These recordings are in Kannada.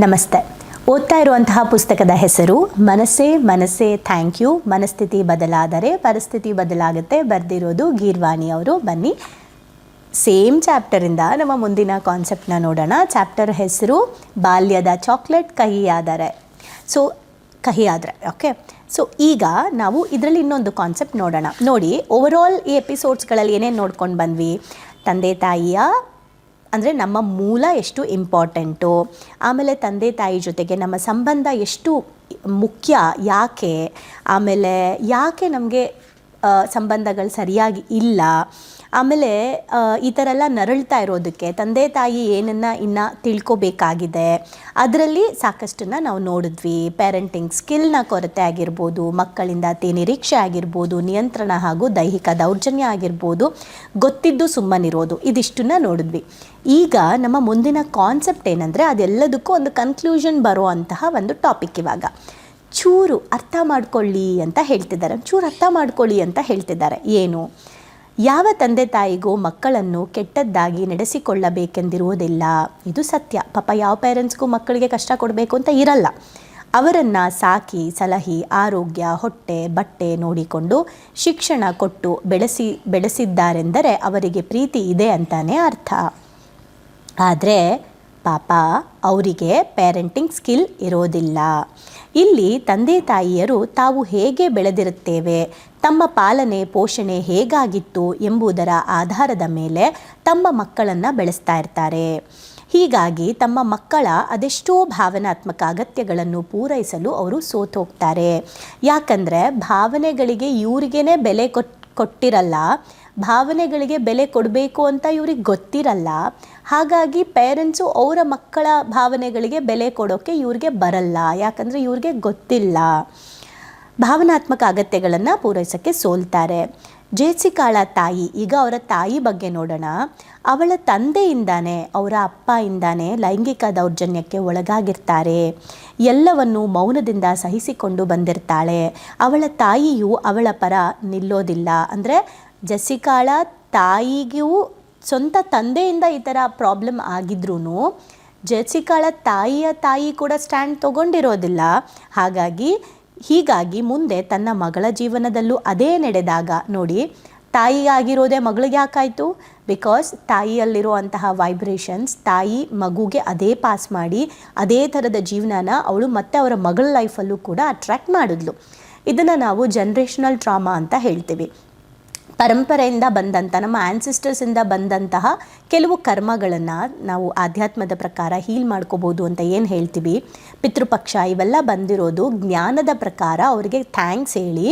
ನಮಸ್ತೆ. ಓದ್ತಾ ಇರುವಂತಹ ಪುಸ್ತಕದ ಹೆಸರು, ಮನಸ್ಸೇ ಮನಸ್ಸೇ ಥ್ಯಾಂಕ್ ಯು ಮನಸ್ಥಿತಿ ಬದಲಾದರೆ ಪರಿಸ್ಥಿತಿ ಬದಲಾಗುತ್ತೆ. ಬರೆದಿರೋದು ಗೀರ್ವಾಣಿ ಅವರು. ಬನ್ನಿ. ಸೇಮ್ ಚಾಪ್ಟರಿಂದ ನಮ್ಮ ಮುಂದಿನ ಕಾನ್ಸೆಪ್ಟನ್ನ ನೋಡೋಣ. ಚಾಪ್ಟರ್ ಹೆಸರು, ಬಾಲ್ಯದ ಚಾಕ್ಲೇಟ್ ಕಹಿಯಾದರೆ. ಸೊ ಕಹಿಯಾದರೆ ಓಕೆ ಸೊ ಈಗ ನಾವು ಇದರಲ್ಲಿ ಇನ್ನೊಂದು ಕಾನ್ಸೆಪ್ಟ್ ನೋಡೋಣ. ನೋಡಿ ಓವರಾಲ್ ಈ ಎಪಿಸೋಡ್ಸ್ಗಳಲ್ಲಿ ಏನೇನು ನೋಡ್ಕೊಂಡು ಬಂದ್ವಿ? ತಂದೆ ತಾಯಿಯ ಅಂದರೆ ನಮ್ಮ ಮೂಲ ಎಷ್ಟು ಇಂಪಾರ್ಟೆಂಟು ಆಮೇಲೆ ತಂದೆ ತಾಯಿ ಜೊತೆಗೆ ನಮ್ಮ ಸಂಬಂಧ ಎಷ್ಟು ಮುಖ್ಯ, ಯಾಕೆ? ಆಮೇಲೆ ಯಾಕೆ ನಮಗೆ ಸಂಬಂಧಗಳು ಸರಿಯಾಗಿ ಇಲ್ಲ? ಆಮೇಲೆ ಈ ಥರ ಎಲ್ಲ ನರಳ್ತಾ ಇರೋದಕ್ಕೆ ತಂದೆ ತಾಯಿ ಏನನ್ನು ಇನ್ನು ತಿಳ್ಕೊಬೇಕಾಗಿದೆ. ಅದರಲ್ಲಿ ಸಾಕಷ್ಟನ್ನು ನಾವು ನೋಡಿದ್ವಿ. ಪೇರೆಂಟಿಂಗ್ ಸ್ಕಿಲ್ನ ಕೊರತೆ ಆಗಿರ್ಬೋದು, ಮಕ್ಕಳಿಂದ ಅತಿ ನಿರೀಕ್ಷೆ ಆಗಿರ್ಬೋದು, ನಿಯಂತ್ರಣ ಹಾಗೂ ದೈಹಿಕ ದೌರ್ಜನ್ಯ ಆಗಿರ್ಬೋದು, ಗೊತ್ತಿದ್ದು ಸುಮ್ಮನಿರೋದು, ಇದಿಷ್ಟನ್ನ ನೋಡಿದ್ವಿ. ಈಗ ನಮ್ಮ ಮುಂದಿನ ಕಾನ್ಸೆಪ್ಟ್ ಏನಂದರೆ ಅದೆಲ್ಲದಕ್ಕೂ ಒಂದು ಕನ್ಕ್ಲೂಷನ್ ಬರೋ ಅಂತಹ ಒಂದು ಟಾಪಿಕ್ ಇವಾಗ. ಚೂರು ಅರ್ಥ ಮಾಡ್ಕೊಳ್ಳಿ ಅಂತ ಹೇಳ್ತಿದ್ದಾರೆ. ಚೂರು ಅರ್ಥ ಮಾಡ್ಕೊಳ್ಳಿ ಅಂತ ಹೇಳ್ತಿದ್ದಾರೆ. ಏನು? ಯಾವ ತಂದೆ ತಾಯಿಗೂ ಮಕ್ಕಳನ್ನು ಕೆಟ್ಟದ್ದಾಗಿ ನಡೆಸಿಕೊಳ್ಳಬೇಕೆಂದಿರುವುದಿಲ್ಲ. ಇದು ಸತ್ಯ. ಪಾಪ ಯಾವ ಪೇರೆಂಟ್ಸ್ಗೂ ಮಕ್ಕಳಿಗೆ ಕಷ್ಟ ಕೊಡಬೇಕು ಅಂತ ಇರಲ್ಲ. ಅವರನ್ನು ಸಾಕಿ, ಸಲಹಿ, ಆರೋಗ್ಯ, ಹೊಟ್ಟೆ, ಬಟ್ಟೆ ನೋಡಿಕೊಂಡು ಶಿಕ್ಷಣ ಕೊಟ್ಟು ಬೆಳೆಸಿ, ಬೆಳೆಸಿದ್ದಾರೆಂದರೆ ಅವರಿಗೆ ಪ್ರೀತಿ ಇದೆ ಅಂತಾನೆ ಅರ್ಥ. ಆದರೆ ಪಾಪ ಅವರಿಗೆ ಪೇರೆಂಟಿಂಗ್ ಸ್ಕಿಲ್ ಇರೋದಿಲ್ಲ. ಇಲ್ಲಿ ತಂದೆ ತಾಯಿಯರು ತಾವು ಹೇಗೆ ಬೆಳೆದಿರುತ್ತೇವೆ, ತಮ್ಮ ಪಾಲನೆ ಪೋಷಣೆ ಹೇಗಾಗಿತ್ತು ಎಂಬುದರ ಆಧಾರದ ಮೇಲೆ ತಮ್ಮ ಮಕ್ಕಳನ್ನು ಬೆಳೆಸ್ತಾ ಇರ್ತಾರೆ. ಹೀಗಾಗಿ ತಮ್ಮ ಮಕ್ಕಳ ಅದೆಷ್ಟೋ ಭಾವನಾತ್ಮಕ ಅಗತ್ಯಗಳನ್ನು ಪೂರೈಸಲು ಅವರು ಸೋತೋಗ್ತಾರೆ. ಯಾಕಂದರೆ ಭಾವನೆಗಳಿಗೆ ಇವರಿಗೇ ಬೆಲೆ ಕೊಟ್, ಕೊಟ್ಟಿರಲ್ಲ, ಭಾವನೆಗಳಿಗೆ ಬೆಲೆ ಕೊಡಬೇಕು ಅಂತ ಇವ್ರಿಗೆ ಗೊತ್ತಿರಲ್ಲ ಹಾಗಾಗಿ ಪೇರೆಂಟ್ಸು ಅವರ ಮಕ್ಕಳ ಭಾವನೆಗಳಿಗೆ ಬೆಲೆ ಕೊಡೋಕ್ಕೆ ಇವ್ರಿಗೆ ಬರಲ್ಲ. ಯಾಕಂದರೆ ಇವ್ರಿಗೆ ಗೊತ್ತಿಲ್ಲ. ಭಾವನಾತ್ಮಕ ಅಗತ್ಯಗಳನ್ನು ಪೂರೈಸೋಕ್ಕೆ ಸೋಲ್ತಾರೆ. ಜೇಸಿಕಾಳ ತಾಯಿ, ಈಗ ಅವರ ತಾಯಿ ಬಗ್ಗೆ ನೋಡೋಣ. ಅವಳ ತಂದೆಯಿಂದಾನೆ, ಅವರ ಅಪ್ಪಯಿಂದಾನೆ ಲೈಂಗಿಕ ದೌರ್ಜನ್ಯಕ್ಕೆ ಒಳಗಾಗಿರ್ತಾರೆ. ಎಲ್ಲವನ್ನು ಮೌನದಿಂದ ಸಹಿಸಿಕೊಂಡು ಬಂದಿರ್ತಾಳೆ. ಅವಳ ತಾಯಿಯು ಅವಳ ಪರ ನಿಲ್ಲೋದಿಲ್ಲ. ಅಂದರೆ ಜೆಸಿಕಾಳ ತಾಯಿಗೂ ಸ್ವಂತ ತಂದೆಯಿಂದ ಈ ಥರ ಪ್ರಾಬ್ಲಮ್ ಆಗಿದ್ರೂ ಜೆಸಿಕಾಳ ತಾಯಿಯ ತಾಯಿ ಕೂಡ ಸ್ಟ್ಯಾಂಡ್ ತಗೊಂಡಿರೋದಿಲ್ಲ. ಹಾಗಾಗಿ, ಹೀಗಾಗಿ ಮುಂದೆ ತನ್ನ ಮಗಳ ಜೀವನದಲ್ಲೂ ಅದೇ ನಡೆದಾಗ ನೋಡಿ ತಾಯಿಗಾಗಿರೋದೇ ಮಗಳಿಗೆ ಯಾಕಾಯಿತು? ಬಿಕಾಸ್ ತಾಯಿಯಲ್ಲಿರುವಂತಹ ವೈಬ್ರೇಷನ್ಸ್ ತಾಯಿ ಮಗುಗೆ ಅದೇ ಪಾಸ್ ಮಾಡಿ, ಅದೇ ಥರದ ಜೀವನನ ಅವಳು ಮತ್ತೆ ಅವರ ಮಗಳ ಲೈಫಲ್ಲೂ ಕೂಡ ಅಟ್ರ್ಯಾಕ್ಟ್ ಮಾಡಿದ್ಲು. ಇದನ್ನು ನಾವು ಜನ್ರೇಷನಲ್ ಟ್ರಾಮಾ ಅಂತ ಹೇಳ್ತೀವಿ. ಪರಂಪರೆಯಿಂದ ಬಂದಂಥ ನಮ್ಮ ಆ್ಯನ್ಸಿಸ್ಟರ್ಸಿಂದ ಬಂದಂತಹ ಕೆಲವು ಕರ್ಮಗಳನ್ನು ನಾವು ಆಧ್ಯಾತ್ಮದ ಪ್ರಕಾರ ಹೀಲ್ ಮಾಡ್ಕೋಬೋದು ಅಂತ ಏನು ಹೇಳ್ತೀವಿ? ಪಿತೃಪಕ್ಷ ಇವೆಲ್ಲ ಬಂದಿರೋದು ಜ್ಞಾನದ ಪ್ರಕಾರ ಅವರಿಗೆ ಥ್ಯಾಂಕ್ಸ್ ಹೇಳಿ.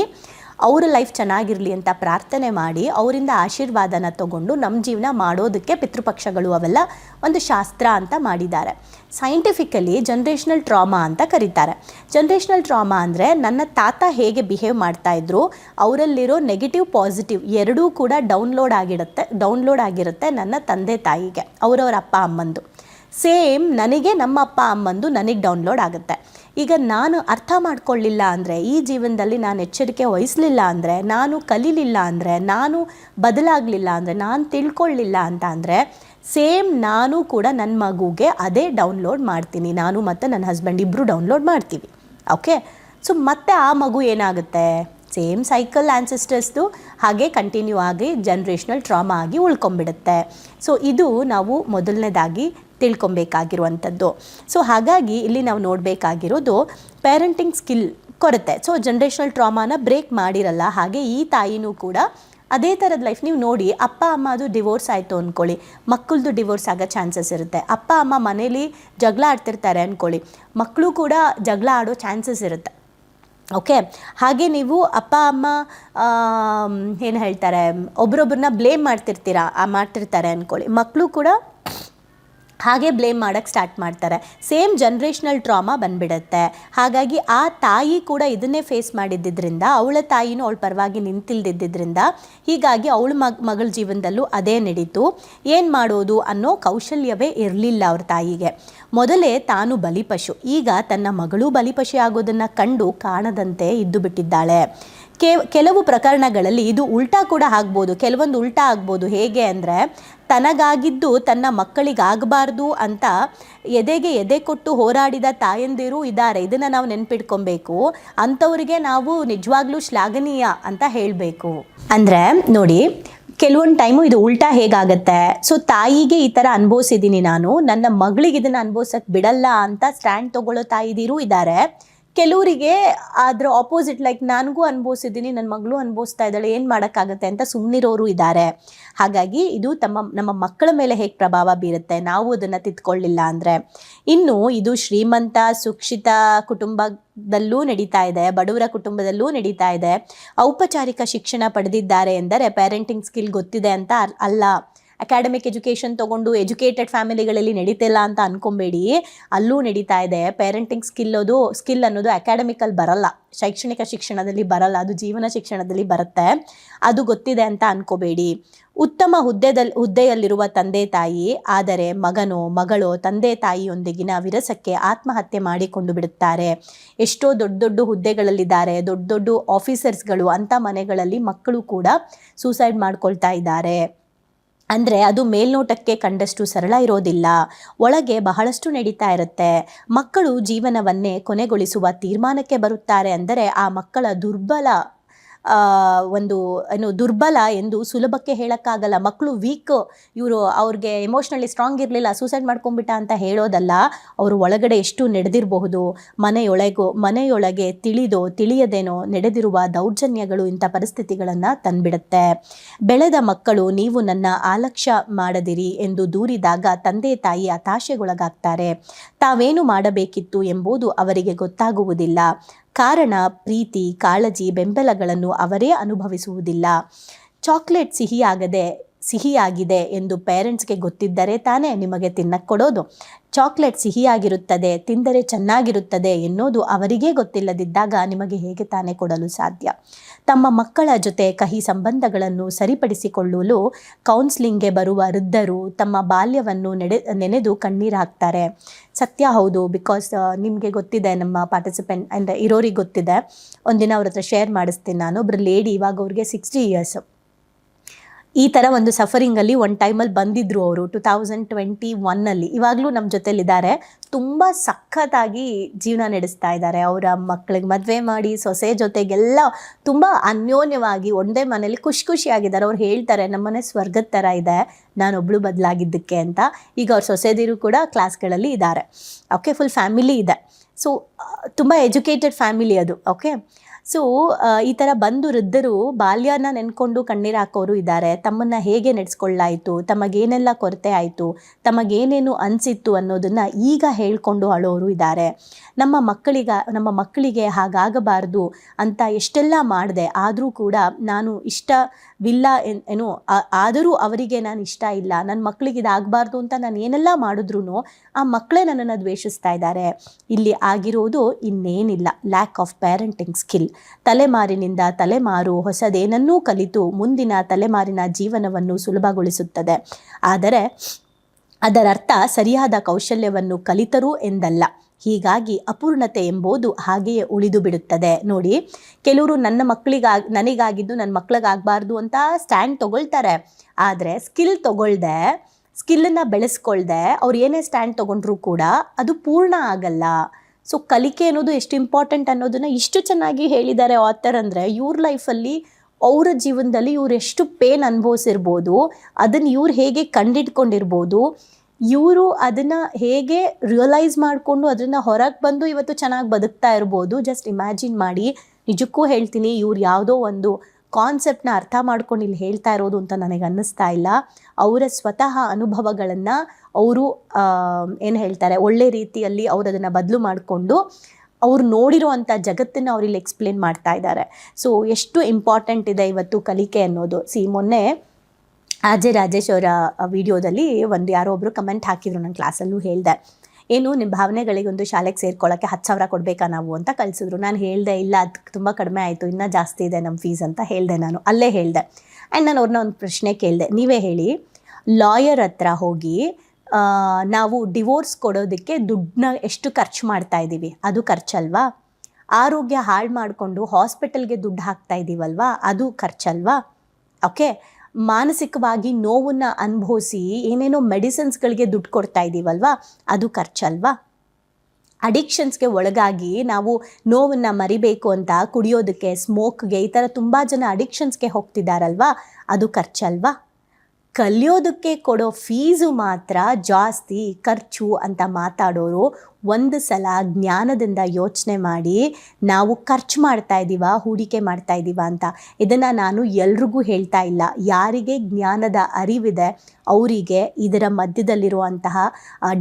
ಅವರ ಲೈಫ್ ಚೆನ್ನಾಗಿರಲಿ ಅಂತ ಪ್ರಾರ್ಥನೆ ಮಾಡಿ ಅವರಿಂದ ಆಶೀರ್ವಾದನ ತಗೊಂಡು ನಮ್ಮ ಜೀವನ ಮಾಡೋದಕ್ಕೆ ಪಿತೃಪಕ್ಷಗಳು ಅವೆಲ್ಲ ಒಂದು ಶಾಸ್ತ್ರ ಅಂತ ಮಾಡಿದ್ದಾರೆ. ಸೈಂಟಿಫಿಕಲಿ ಜನ್ರೇಷನಲ್ ಟ್ರಾಮಾ ಅಂತ ಕರೀತಾರೆ. ಜನ್ರೇಷನಲ್ ಟ್ರಾಮಾ ಅಂದರೆ ನನ್ನ ತಾತ ಹೇಗೆ ಬಿಹೇವ್ ಮಾಡ್ತಾ ಇದ್ರು, ಅವರಲ್ಲಿರೋ ನೆಗೆಟಿವ್ ಪಾಸಿಟಿವ್ ಎರಡೂ ಕೂಡ ಡೌನ್ಲೋಡ್ ಆಗಿರುತ್ತೆ ಡೌನ್ಲೋಡ್ ಆಗಿರುತ್ತೆ ನನ್ನ ತಂದೆ ತಾಯಿಗೆ, ಅವರವರ ಅಪ್ಪ ಅಮ್ಮಂದು. ಸೇಮ್ ನನಗೆ ನಮ್ಮ ಅಪ್ಪ ಅಮ್ಮಂದು ನನಗೆ ಡೌನ್ಲೋಡ್ ಆಗುತ್ತೆ. ಈಗ ನಾನು ಅರ್ಥ ಮಾಡ್ಕೊಳ್ಳಿಲ್ಲ ಅಂದರೆ, ಈ ಜೀವನದಲ್ಲಿ ನಾನು ಎಚ್ಚರಿಕೆ ವಹಿಸಲಿಲ್ಲ ಅಂದರೆ, ನಾನು ಕಲೀಲಿಲ್ಲ ಅಂದರೆ, ನಾನು ಬದಲಾಗಲಿಲ್ಲ ಅಂದರೆ, ನಾನು ತಿಳ್ಕೊಳ್ಳಿಲ್ಲ ಅಂತ ಅಂದರೆ, ಸೇಮ್ ನಾನು ಕೂಡ ನನ್ನ ಮಗುಗೆ ಅದೇ ಡೌನ್ಲೋಡ್ ಮಾಡ್ತೀನಿ. ನಾನು ಮತ್ತು ನನ್ನ ಹಸ್ಬೆಂಡ್ ಇಬ್ಬರು ಡೌನ್ಲೋಡ್ ಮಾಡ್ತೀವಿ. ಓಕೆ ಸೊ ಮತ್ತೆ ಆ ಮಗು ಏನಾಗುತ್ತೆ? ಸೇಮ್ ಸೈಕಲ್ ಆ್ಯನ್ಸಿಸ್ಟರ್ಸ್ದು ಹಾಗೆ ಕಂಟಿನ್ಯೂ ಆಗಿ ಜನ್ರೇಷನಲ್ ಟ್ರಾಮಾ ಆಗಿ ಉಳ್ಕೊಂಬಿಡುತ್ತೆ ಸೊ ಇದು ನಾವು ಮೊದಲನೇದಾಗಿ ತಿಳ್ಕೊಬೇಕಾಗಿರುವಂಥದ್ದು. ಸೊ ಹಾಗಾಗಿ ಇಲ್ಲಿ ನಾವು ನೋಡಬೇಕಾಗಿರೋದು ಪೇರೆಂಟಿಂಗ್ ಸ್ಕಿಲ್ ಕೊರತೆ. ಸೊ ಜನ್ರೇಷನಲ್ ಟ್ರಾಮಾನ ಬ್ರೇಕ್ ಮಾಡಿರಲ್ಲ, ಹಾಗೆ ಈ ತಾಯಿನೂ ಕೂಡ ಅದೇ ಥರದ ಲೈಫ್ ನೀವು ನೋಡಿ, ಅಪ್ಪ, ಅಮ್ಮ ಅದು ಡಿವೋರ್ಸ್ ಆಯಿತು ಅಂದ್ಕೊಳ್ಳಿ ಮಕ್ಕಳದು ಡಿವೋರ್ಸ್ ಆಗೋ ಚಾನ್ಸಸ್ ಇರುತ್ತೆ. ಅಪ್ಪ, ಅಮ್ಮ ಮನೇಲಿ ಜಗಳ ಆಡ್ತಿರ್ತಾರೆ ಅಂದ್ಕೊಳ್ಳಿ ಮಕ್ಕಳು ಕೂಡ ಜಗಳ ಆಡೋ ಚಾನ್ಸಸ್ ಇರುತ್ತೆ. ಓಕೆ ಹಾಗೆ ನೀವು ಅಪ್ಪ, ಅಮ್ಮ ಏನು ಹೇಳ್ತಾರೆ, ಒಬ್ರೊಬ್ರನ್ನ ಬ್ಲೇಮ್ ಮಾಡ್ತಿರ್ತೀರಾ ಮಾಡ್ತಿರ್ತಾರೆ ಅಂದ್ಕೊಳ್ಳಿ ಮಕ್ಕಳು ಕೂಡ ಹಾಗೆ ಬ್ಲೇಮ್ ಮಾಡೋಕ್ಕೆ ಸ್ಟಾರ್ಟ್ ಮಾಡ್ತಾರೆ. ಸೇಮ್ ಜನ್ರೇಷ್ನಲ್ ಟ್ರಾಮಾ ಬಂದ್ಬಿಡುತ್ತೆ. ಹಾಗಾಗಿ ಆ ತಾಯಿ ಕೂಡ ಇದನ್ನೇ ಫೇಸ್ ಮಾಡಿದ್ದರಿಂದ ಅವಳ ತಾಯಿನೂ ಅವಳ ಪರವಾಗಿ ನಿಂತಿಲ್ದಿದ್ದರಿಂದ ಹೀಗಾಗಿ ಅವಳ ಮಗ್, ಮಗಳ ಜೀವನದಲ್ಲೂ ಅದೇ ನಡೀತು. ಏನು ಮಾಡೋದು ಅನ್ನೋ ಕೌಶಲ್ಯವೇ ಇರಲಿಲ್ಲ ಅವ್ರ ತಾಯಿಗೆ. ಮೊದಲೇ ತಾನು ಬಲಿಪಶು ಈಗ ತನ್ನ ಮಗಳು ಬಲಿಪಶು ಆಗೋದನ್ನು ಕಂಡು ಕಾಣದಂತೆ ಇದ್ದು ಬಿಟ್ಟಿದ್ದಾಳೆ. ಕೆಲವು ಪ್ರಕರಣಗಳಲ್ಲಿ ಇದು ಉಲ್ಟಾ ಕೂಡ ಆಗ್ಬೋದು. ಕೆಲವೊಂದು ಉಲ್ಟಾ ಆಗ್ಬೋದು. ಹೇಗೆ ಅಂದರೆ ತನಗಾಗಿದ್ದು ತನ್ನ ಮಕ್ಕಳಿಗಾಗಬಾರ್ದು ಅಂತ ಎದೆಗೆ ಎದೆ ಕೊಟ್ಟು ಹೋರಾಡಿದ ತಾಯಂದಿರು ಇದ್ದಾರೆ. ಇದನ್ನು ನಾವು ನೆನ್ಪಿಟ್ಕೊಬೇಕು. ಅಂಥವ್ರಿಗೆ ನಾವು ನಿಜವಾಗ್ಲೂ ಶ್ಲಾಘನೀಯ ಅಂತ ಹೇಳಬೇಕು. ಅಂದರೆ ನೋಡಿ, ಕೆಲವೊಂದು ಟೈಮು ಇದು ಉಲ್ಟಾ ಹೇಗಾಗತ್ತೆ? ಸೊ ತಾಯಿಗೆ ಈ ಥರ ಅನುಭವಿಸಿದ್ದೀನಿ ನಾನು. ನನ್ನ ಮಗಳಿಗೆ ಇದನ್ನು ಅನುಭವಿಸಕ್ಕೆ ಬಿಡಲ್ಲ ಅಂತ ಸ್ಟ್ಯಾಂಡ್ ತಗೊಳ್ಳೋ ತಾಯಿದಿರು ಇದ್ದಾರೆ. ಕೆಲವರಿಗೆ ಅದ್ರ ಆಪೋಸಿಟ್ ಲೈಕ್ ನನಗೂ ಅನುಭವಿಸಿದ್ದೀನಿ ನನ್ನ ಮಗಳು ಅನುಭವಿಸ್ತಾ ಇದ್ದಾಳೆ, ಏನು ಮಾಡೋಕ್ಕಾಗತ್ತೆ ಅಂತ ಸುಮ್ಮನಿರೋರು ಇದ್ದಾರೆ. ಹಾಗಾಗಿ ಇದು ತಮ್ಮ, ನಮ್ಮ ಮಕ್ಕಳ ಮೇಲೆ ಹೇಗೆ ಪ್ರಭಾವ ಬೀರುತ್ತೆ, ನಾವು ಅದನ್ನು ತಿದ್ಕೊಳ್ಳಿಲ್ಲ ಅಂದರೆ. ಇನ್ನು ಇದು ಶ್ರೀಮಂತ, ಸುಕ್ಷಿತ ಕುಟುಂಬದಲ್ಲೂ ನಡೀತಾ ಇದೆ, ಬಡವರ ಕುಟುಂಬದಲ್ಲೂ ನಡೀತಾ ಇದೆ. ಔಪಚಾರಿಕ ಶಿಕ್ಷಣ ಪಡೆದಿದ್ದಾರೆ ಎಂದರೆ ಪೇರೆಂಟಿಂಗ್ ಸ್ಕಿಲ್ ಗೊತ್ತಿದೆ ಅಂತ ಅಲ್ಲ. ಅಕಾಡೆಮಿಕ್ ಎಜುಕೇಷನ್ ತಗೊಂಡು ಎಜುಕೇಟೆಡ್ ಫ್ಯಾಮಿಲಿಗಳಲ್ಲಿ ನಡೀತಿಲ್ಲ ಅಂತ ಅನ್ಕೊಂಬೇಡಿ. ಅಲ್ಲೂ ನಡೀತಾ ಇದೆ. ಪೇರೆಂಟಿಂಗ್ ಸ್ಕಿಲ್ ಅದು ಸ್ಕಿಲ್ ಅನ್ನೋದು ಅಕಾಡೆಮಿಕಲ್ಲಿ ಬರಲ್ಲ. ಶೈಕ್ಷಣಿಕ ಶಿಕ್ಷಣದಲ್ಲಿ ಬರಲ್ಲ. ಅದು ಜೀವನ ಶಿಕ್ಷಣದಲ್ಲಿ ಬರುತ್ತೆ. ಅದು ಗೊತ್ತಿದೆ ಅಂತ ಅನ್ಕೋಬೇಡಿ. ಉತ್ತಮ ಹುದ್ದೆದಲ್ಲಿ ಹುದ್ದೆಯಲ್ಲಿರುವ ತಂದೆ ತಾಯಿ, ಆದರೆ ಮಗನೋ, ಮಗಳೋ, ತಂದೆ ತಾಯಿಯೊಂದಿಗಿನ ವಿರಸಕ್ಕೆ ಆತ್ಮಹತ್ಯೆ ಮಾಡಿಕೊಂಡು ಬಿಡುತ್ತಾರೆ. ಎಷ್ಟೋ ದೊಡ್ಡ ದೊಡ್ಡ ಹುದ್ದೆಗಳಲ್ಲಿದ್ದಾರೆ. ದೊಡ್ಡ ದೊಡ್ಡ ಆಫೀಸರ್ಸ್ಗಳು ಅಂಥ ಮನೆಗಳಲ್ಲಿ ಮಕ್ಕಳು ಕೂಡ ಸೂಸೈಡ್ ಮಾಡ್ಕೊಳ್ತಾ ಇದ್ದಾರೆ. ಅಂದರೆ ಅದು ಮೇಲ್ನೋಟಕ್ಕೆ ಕಂಡಷ್ಟು ಸರಳ ಇರೋದಿಲ್ಲ. ಒಳಗೆ ಬಹಳಷ್ಟು ನಡೀತಾ ಇರುತ್ತೆ. ಮಕ್ಕಳು ಜೀವನವನ್ನೇ ಕೊನೆಗೊಳಿಸುವ ತೀರ್ಮಾನಕ್ಕೆ ಬರುತ್ತಾರೆ ಅಂದರೆ ಆ ಮಕ್ಕಳ ದುರ್ಬಲ ಒಂದು, ಏನು ದುರ್ಬಲ ಎಂದು ಸುಲಭಕ್ಕೆ ಹೇಳೋಕ್ಕಾಗಲ್ಲ. ಮಕ್ಕಳು ವೀಕ್ ಇವರು ಅವ್ರಿಗೆ ಎಮೋಷ್ನಲಿ ಸ್ಟ್ರಾಂಗ್ ಇರಲಿಲ್ಲ ಸೂಸೈಡ್ ಮಾಡ್ಕೊಂಬಿಟ್ಟ ಅಂತ ಹೇಳೋದಲ್ಲ, ಅವರು ಒಳಗಡೆ ಎಷ್ಟು ನಡೆದಿರಬಹುದು, ಮನೆಯೊಳಗೋ, ಮನೆಯೊಳಗೆ ತಿಳಿದೋ, ತಿಳಿಯದೇನೋ ನಡೆದಿರುವ ದೌರ್ಜನ್ಯಗಳು ಇಂಥ ಪರಿಸ್ಥಿತಿಗಳನ್ನು ತಂದ್ಬಿಡುತ್ತೆ. ಬೆಳೆದ ಮಕ್ಕಳು, ನೀವು ನನ್ನ ಆಲಕ್ಷ್ಯ ಮಾಡದಿರಿ ಎಂದು ದೂರಿದಾಗ ತಂದೆ, ತಾಯಿ ಹತಾಶೆಗೊಳಗಾಗ್ತಾರೆ. ತಾವೇನು ಮಾಡಬೇಕಿತ್ತು ಎಂಬುದು ಅವರಿಗೆ ಗೊತ್ತಾಗುವುದಿಲ್ಲ. ಕಾರಣ ಪ್ರೀತಿ ಕಾಳಜಿ ಬೆಂಬಲಗಳನ್ನು ಅವರೇ ಅನುಭವಿಸುವುದಿಲ್ಲ. ಚಾಕ್ಲೇಟ್ ಸಿಹಿಯಾಗದೆ ಸಿಹಿಯಾಗಿದೆ ಎಂದು ಪೇರೆಂಟ್ಸ್ಗೆ ಗೊತ್ತಿದ್ದರೆ ತಾನೇ ನಿಮಗೆ ತಿನ್ನಕ್ಕೆ ಕೊಡೋದು. ಚಾಕ್ಲೇಟ್ ಸಿಹಿಯಾಗಿರುತ್ತದೆ, ತಿಂದರೆ ಚೆನ್ನಾಗಿರುತ್ತದೆ ಎನ್ನುವುದು ಅವರಿಗೇ ಗೊತ್ತಿಲ್ಲದಿದ್ದಾಗ ನಿಮಗೆ ಹೇಗೆ ತಾನೇ ಕೊಡಲು ಸಾಧ್ಯ? ತಮ್ಮ ಮಕ್ಕಳ ಜೊತೆ ಕಹಿ ಸಂಬಂಧಗಳನ್ನು ಸರಿಪಡಿಸಿಕೊಳ್ಳಲು ಕೌನ್ಸಿಲಿಂಗ್ಗೆ ಬರುವ ವೃದ್ಧರು ತಮ್ಮ ಬಾಲ್ಯವನ್ನು ನೆಡೆ, ನೆನೆದು ಕಣ್ಣೀರು ಹಾಕ್ತಾರೆ. ಸತ್ಯ ಹೌದು, ಬಿಕಾಸ್ ನಿಮಗೆ ಗೊತ್ತಿದೆ, ನಮ್ಮ ಪಾರ್ಟಿಸಿಪೆಂಟ್ ಅಂದರೆ ಇರೋರಿಗೆ ಗೊತ್ತಿದೆ. ಒಂದಿನ ಅವ್ರ ಹತ್ರ ಶೇರ್ ಮಾಡಿಸ್ತೀನಿ ನಾನು. ಒಬ್ಬರು ಲೇಡಿ, ಇವಾಗ ಅವ್ರಿಗೆ ಸಿಕ್ಸ್ಟಿ ಇಯರ್ಸ್ ಈ ಥರ ಒಂದು ಸಫರಿಂಗಲ್ಲಿ ಒಂದು ಟೈಮಲ್ಲಿ ಬಂದಿದ್ದರು ಅವರು ಟು ತೌಸಂಡ್ ಟ್ವೆಂಟಿ ಒನ್ನಲ್ಲಿ ಇವಾಗಲೂ ನಮ್ಮ ಜೊತೆಲಿದ್ದಾರೆ. ತುಂಬ ಸಖತ್ತಾಗಿ ಜೀವನ ನಡೆಸ್ತಾ ಇದ್ದಾರೆ. ಅವರ ಮಕ್ಕಳಿಗೆ ಮದುವೆ ಮಾಡಿ, ಸೊಸೆ ಜೊತೆಗೆಲ್ಲ ತುಂಬ ಅನ್ಯೋನ್ಯವಾಗಿ ಒಂದೇ ಮನೇಲಿ ಖುಷಿ ಖುಷಿಯಾಗಿದ್ದಾರೆ. ಅವ್ರು ಹೇಳ್ತಾರೆ ನಮ್ಮನೆ ಸ್ವರ್ಗದ ಥರ ಇದೆ. ನಾನೊಬ್ಳು ಬದಲಾಗಿದ್ದಕ್ಕೆ ಅಂತ. ಈಗ ಅವ್ರ ಸೊಸೆದಿರು ಕೂಡ ಕ್ಲಾಸ್ಗಳಲ್ಲಿ ಇದ್ದಾರೆ. ಓಕೆ ಫುಲ್ ಫ್ಯಾಮಿಲಿ ಇದೆ. ಸೊ ತುಂಬ ಎಜುಕೇಟೆಡ್ ಫ್ಯಾಮಿಲಿ ಅದು. ಓಕೆ ಸೊ ಈ ಥರ ಬಂದು ವೃದ್ಧರು ಬಾಲ್ಯನ ನೆನ್ಕೊಂಡು ಕಣ್ಣೀರು ಹಾಕೋರು ಇದ್ದಾರೆ. ತಮ್ಮನ್ನ ಹೇಗೆ ನಡೆಸ್ಕೊಳ್ಳಾಯಿತು? ತಮಗೇನೆಲ್ಲ ಕೊರತೆ ಆಯಿತು? ತಮಗೇನೇನು ಅನಿಸಿತ್ತು ಅನ್ನೋದನ್ನು ಈಗ ಹೇಳ್ಕೊಂಡು ಅಳೋರು ಇದ್ದಾರೆ. ನಮ್ಮ ಮಕ್ಕಳಿಗ, ನಮ್ಮ ಮಕ್ಕಳಿಗೆ ಹಾಗಾಗಬಾರ್ದು ಅಂತ ಎಷ್ಟೆಲ್ಲ ಮಾಡಿದೆ, ಆದರೂ ಕೂಡ ನಾನು ಇಷ್ಟವಿಲ್ಲ ಎನ್- ಏನು ಆದರೂ ಅವರಿಗೆ ನಾನು ಇಷ್ಟ ಇಲ್ಲ ನನ್ನ ಮಕ್ಕಳಿಗೆ ಇದಾಗಬಾರ್ದು ಅಂತ ನಾನು ಏನೆಲ್ಲ ಮಾಡಿದ್ರು ಆ ಮಕ್ಕಳೇ ನನ್ನನ್ನು ದ್ವೇಷಿಸ್ತಾ ಇದ್ದಾರೆ. ಇಲ್ಲಿ ಆಗಿರೋದು ಇನ್ನೇನಿಲ್ಲ ಲ್ಯಾಕ್ ಆಫ್ ಪ್ಯಾರೆಂಟಿಂಗ್ ಸ್ಕಿಲ್ ತಲೆಮಾರಿನಿಂದ ತಲೆಮಾರು ಹೊಸದೇನನ್ನೂ ಕಲಿತು ಮುಂದಿನ ತಲೆಮಾರಿನ ಜೀವನವನ್ನು ಸುಲಭಗೊಳಿಸುತ್ತದೆ. ಆದರೆ ಅದರರ್ಥ ಸರಿಯಾದ ಕೌಶಲ್ಯವನ್ನು ಕಲಿತರು ಎಂದಲ್ಲ. ಹೀಗಾಗಿ ಅಪೂರ್ಣತೆ ಎಂಬುದು ಹಾಗೆಯೇ ಉಳಿದು ಬಿಡುತ್ತದೆ. ನೋಡಿ, ಕೆಲವರು ನನ್ನ ಮಕ್ಕಳಿಗಾಗಿ ನನಗಾಗಿದ್ದು ನನ್ನ ಮಕ್ಕಳಿಗಾಗಬಾರ್ದು ಅಂತ ಸ್ಟ್ಯಾಂಡ್ ತಗೊಳ್ತಾರೆ. ಆದರೆ ಸ್ಕಿಲ್ ತಗೊಳ್ದೆ ಸ್ಕಿಲ್ಲನ್ನು ಬೆಳೆಸ್ಕೊಳ್ದೆ, ಅವ್ರು ಏನೇ ಸ್ಟ್ಯಾಂಡ್ ತೊಗೊಂಡ್ರೂ ಕೂಡ ಅದು ಪೂರ್ಣ ಆಗಲ್ಲ. ಸೊ, ಕಲಿಕೆ ಅನ್ನೋದು ಎಷ್ಟು ಇಂಪಾರ್ಟೆಂಟ್ ಅನ್ನೋದನ್ನು ಇಷ್ಟು ಚೆನ್ನಾಗಿ ಹೇಳಿದ್ದಾರೆ ಆಥರ್ ಅಂದರೆ ಇವ್ರ ಲೈಫಲ್ಲಿ, ಅವರ ಜೀವನದಲ್ಲಿ ಇವ್ರು ಎಷ್ಟು ಪೇನ್ ಅನುಭವಿಸಿರ್ಬೋದು, ಅದನ್ನು ಇವ್ರು ಹೇಗೆ ಕಂಡಿಡ್ಕೊಂಡಿರ್ಬೋದು ಇವರು ಅದನ್ನು ಹೇಗೆ ರಿಯಲೈಸ್ ಮಾಡಿಕೊಂಡು ಅದನ್ನು ಹೊರಗೆ ಬಂದು ಇವತ್ತು ಚೆನ್ನಾಗಿ ಬದುಕ್ತಾ ಇರ್ಬೋದು ಜಸ್ಟ್ ಇಮ್ಯಾಜಿನ್ ಮಾಡಿ, ನಿಜಕ್ಕೂ ಹೇಳ್ತೀನಿ ಇವ್ರು ಯಾವುದೋ ಒಂದು ಕಾನ್ಸೆಪ್ಟ್ನ ಅರ್ಥ ಮಾಡ್ಕೊಂಡು ಇಲ್ಲಿ ಹೇಳ್ತಾ ಇರೋದು ಅಂತ ನನಗೆ ಅನ್ನಿಸ್ತಾ ಇಲ್ಲ. ಅವರ ಸ್ವತಃ ಅನುಭವಗಳನ್ನು ಅವರು ಏನು ಹೇಳ್ತಾರೆ, ಒಳ್ಳೆ ರೀತಿಯಲ್ಲಿ ಅವರು ಅದನ್ನು ಬದಲು ಮಾಡಿಕೊಂಡು ಅವ್ರು ನೋಡಿರೋ ಅಂಥ ಜಗತ್ತನ್ನು ಅವ್ರು ಇಲ್ಲಿ ಎಕ್ಸ್ಪ್ಲೇನ್ ಮಾಡ್ತಾ ಇದ್ದಾರೆ. ಸೊ ಎಷ್ಟು ಇಂಪಾರ್ಟೆಂಟ್ ಇದೆ ಇವತ್ತು ಕಲಿಕೆ ಅನ್ನೋದು. ಸಿ ಮೊನ್ನೆ ಅಜಯ್ ರಾಜೇಶ್ ಅವರ ವಿಡಿಯೋದಲ್ಲಿ ಒಂದು ಯಾರೋ ಒಬ್ಬರು ಕಮೆಂಟ್ ಹಾಕಿದ್ರು ನನ್ನ ಕ್ಲಾಸಲ್ಲೂ ಹೇಳ್ದೆ. ಏನು ನಿಮ್ಮ ಭಾವನೆಗಳಿಗೆ ಒಂದು ಶಾಲೆಗೆ ಸೇರ್ಕೊಳ್ಳೋಕ್ಕೆ ಹತ್ತು ಸಾವಿರ ಕೊಡಬೇಕಾ ನಾವು? ಅಂತ ಕಳಿಸಿದ್ರು. ನಾನು ಹೇಳಿದೆ, ಇಲ್ಲ, ಅದು ತುಂಬ ಕಡಿಮೆ ಆಯಿತು, ಇನ್ನೂ ಜಾಸ್ತಿ ಇದೆ ನಮ್ಮ ಫೀಸ್ ಅಂತ ಹೇಳಿದೆ ನಾನು. ಅಲ್ಲೇ ಹೇಳಿದೆ. ಆ್ಯಂಡ್ ನಾನು ಅವ್ರನ್ನ ಒಂದು ಪ್ರಶ್ನೆ ಕೇಳಿದೆ. ನೀವೇ ಹೇಳಿ, ಲಾಯರ್ ಹತ್ರ ಹೋಗಿ ನಾವು ಡಿವೋರ್ಸ್ ಕೊಡೋದಕ್ಕೆ ದುಡ್ಡನ್ನ ಎಷ್ಟು ಖರ್ಚು ಮಾಡ್ತಾ ಇದ್ದೀವಿ ಅದು ಖರ್ಚಲ್ವಾ? ಆರೋಗ್ಯ ಹಾಳು ಮಾಡಿಕೊಂಡು ಹಾಸ್ಪಿಟಲ್ಗೆ ದುಡ್ಡು ಹಾಕ್ತಾ ಇದ್ದೀವಲ್ವಾ ಅದು ಖರ್ಚಲ್ವಾ? ಓಕೆ ಮಾನಸಿಕವಾಗಿ ನೋವನ್ನು ಅನುಭವಿಸಿ ಏನೇನೋ ಮೆಡಿಸಿನ್ಸ್ಗಳಿಗೆ ದುಡ್ಡು ಕೊಡ್ತಾ ಇದ್ದೀವಲ್ವಾ ಅದು ಖರ್ಚಲ್ವಾ? ಅಡಿಕ್ಷನ್ಸ್ಗೆ ಒಳಗಾಗಿ ನಾವು ನೋವನ್ನು ಮರಿಬೇಕು ಅಂತ ಕುಡಿಯೋದಕ್ಕೆ ಸ್ಮೋಕ್ಗೆ ಈ ಥರ ತುಂಬ ಜನ ಅಡಿಕ್ಷನ್ಸ್ಗೆ ಹೋಗ್ತಿದ್ದಾರಲ್ವಾ ಅದು ಖರ್ಚಲ್ವಾ? ಕಲಿಯೋದಕ್ಕೆ ಕೊಡೋ ಫೀಸು ಮಾತ್ರ ಜಾಸ್ತಿ, ಖರ್ಚು ಅಂತ ಮಾತಾಡೋರು ಒಂದು ಸಲ ಜ್ಞಾನದಿಂದ ಯೋಚನೆ ಮಾಡಿ, ನಾವು ಖರ್ಚು ಮಾಡ್ತಾ ಇದ್ದೀವ ಹೂಡಿಕೆ ಮಾಡ್ತಾ ಇದ್ದೀವ ಅಂತ, ಇದನ್ನು ನಾನು ಎಲ್ರಿಗೂ ಹೇಳ್ತಾ ಇಲ್ಲ. ಯಾರಿಗೆ ಜ್ಞಾನದ ಅರಿವಿದೆ, ಅವರಿಗೆ ಇದರ ಮಧ್ಯದಲ್ಲಿರುವಂತಹ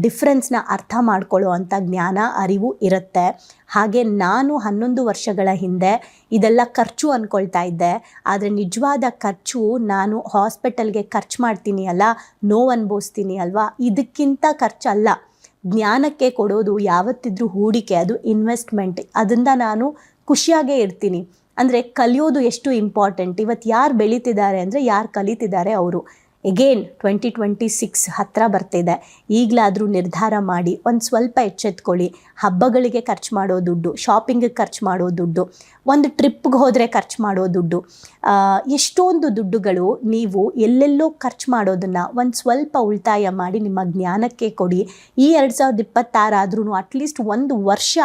ಡಿಫ್ರೆನ್ಸ್ನ ಅರ್ಥ ಮಾಡ್ಕೊಳ್ಳುವಂಥ ಜ್ಞಾನ, ಅರಿವು ಇರುತ್ತೆ. ಹಾಗೆ ನಾನು ಹನ್ನೊಂದು ವರ್ಷಗಳ ಹಿಂದೆ ಇದೆಲ್ಲ ಖರ್ಚು ಅಂದ್ಕೊಳ್ತಾ ಇದ್ದೆ. ಆದರೆ ನಿಜವಾದ ಖರ್ಚು ನಾನು ಹಾಸ್ಪಿಟಲ್ಗೆ ಖರ್ಚು ಮಾಡ್ತೀನಿ ಅಲ್ಲ ನೋವು ಅನುಭವಿಸ್ತೀನಿ ಅಲ್ವಾ, ಇದಕ್ಕಿಂತ ಖರ್ಚಲ್ಲ. ಜ್ಞಾನಕ್ಕೆ ಕೊಡೋದು, ಯಾವತ್ತಿದ್ರೂ ಹೂಡಿಕೆ, ಅದು ಇನ್ವೆಸ್ಟ್ಮೆಂಟ್ ಅದರಿಂದ ನಾನು ಖುಷಿಯಾಗೇ ಇರ್ತೀನಿ. ಅಂದರೆ ಕಲಿಯೋದು ಎಷ್ಟು ಇಂಪಾರ್ಟೆಂಟ್ ಇವತ್ತು ಯಾರು ಬೆಳೀತಿದ್ದಾರೆ ಅಂದರೆ ಯಾರು ಕಲಿತಿದ್ದಾರೆ ಅವರು. ಎಗೇನ್ ಟ್ವೆಂಟಿ ಟ್ವೆಂಟಿ ಸಿಕ್ಸ್ ಹತ್ತಿರ ಬರ್ತಿದೆ. ಈಗಲಾದರೂ ನಿರ್ಧಾರ ಮಾಡಿ, ಒಂದು ಸ್ವಲ್ಪ ಎಚ್ಚೆತ್ಕೊಳ್ಳಿ. ಹಬ್ಬಗಳಿಗೆ ಖರ್ಚು ಮಾಡೋ ದುಡ್ಡು ಶಾಪಿಂಗಿಗೆ ಖರ್ಚು ಮಾಡೋ ದುಡ್ಡು, ಒಂದು ಟ್ರಿಪ್ಗೆ ಹೋದರೆ ಖರ್ಚು ಮಾಡೋ ದುಡ್ಡು. ಎಷ್ಟೊಂದು ದುಡ್ಡುಗಳು ನೀವು ಎಲ್ಲೆಲ್ಲೋ ಖರ್ಚು ಮಾಡೋದನ್ನು ಒಂದು ಸ್ವಲ್ಪ ಉಳಿತಾಯ ಮಾಡಿ ನಿಮ್ಮ ಜ್ಞಾನಕ್ಕೆ ಕೊಡಿ. ಈ ಎರಡು ಸಾವಿರದ ಇಪ್ಪತ್ತಾರಾದ್ರೂ ಅಟ್ಲೀಸ್ಟ್ ಒಂದು ವರ್ಷ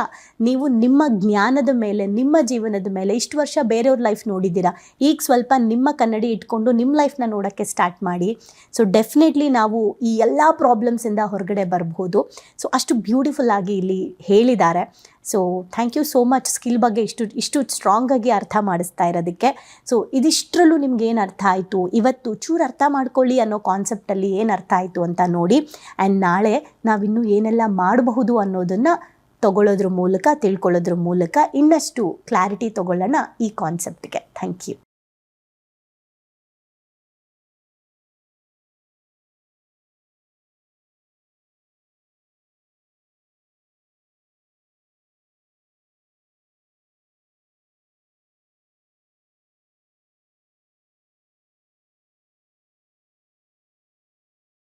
ನೀವು ನಿಮ್ಮ ಜ್ಞಾನದ ಮೇಲೆ, ನಿಮ್ಮ ಜೀವನದ ಮೇಲೆ, ಇಷ್ಟು ವರ್ಷ ಬೇರೆಯವ್ರ ಲೈಫ್ ನೋಡಿದ್ದೀರಾ? ಈಗ ಸ್ವಲ್ಪ ನಿಮ್ಮ ಕನ್ನಡಿ ಇಟ್ಕೊಂಡು ನಿಮ್ಮ ಲೈಫ್ನ ನೋಡೋಕ್ಕೆ ಸ್ಟಾರ್ಟ್ ಮಾಡಿ. ಸೊ ಡೆಫಿನೆಟ್ಲಿ ನಾವು ಈ ಎಲ್ಲ ಪ್ರಾಬ್ಲಮ್ಸಿಂದ ಹೊರಗಡೆ ಬರಬಹುದು. ಸೊ ಅಷ್ಟು ಬ್ಯೂಟಿಫುಲ್ ಆಗಿ ಇಲ್ಲಿ ಹೇಳಿದ್ದಾರೆ. So thank you so much skill ಬಗ್ಗೆ ಇಷ್ಟು ಇಷ್ಟು ಸ್ಟ್ರಾಂಗ್ ಆಗಿ ಅರ್ಥ ಮಾಡಿಸ್ತಾ ಇರೋದಕ್ಕೆ. ಸೊ ಇದಿಷ್ಟರಲ್ಲೂ ನಿಮ್ಗೆ ಏನು ಅರ್ಥ ಆಯಿತು? ಇವತ್ತು ಚೂರು ಅರ್ಥ ಮಾಡ್ಕೊಳ್ಳಿ ಅನ್ನೋ ಕಾನ್ಸೆಪ್ಟಲ್ಲಿ ಏನು ಅರ್ಥ ಆಯಿತು ಅಂತ ನೋಡಿ. ಆ್ಯಂಡ್ ನಾಳೆ ನಾವಿನ್ನೂ ಏನೆಲ್ಲ ಮಾಡಬಹುದು ಅನ್ನೋದನ್ನು ತಗೊಳ್ಳೋದ್ರ ಮೂಲಕ, ತಿಳ್ಕೊಳ್ಳೋದ್ರ ಮೂಲಕ ಇನ್ನಷ್ಟು ಕ್ಲಾರಿಟಿ ತಗೊಳ್ಳೋಣ ಈ ಕಾನ್ಸೆಪ್ಟ್ಗೆ ಥ್ಯಾಂಕ್ ಯು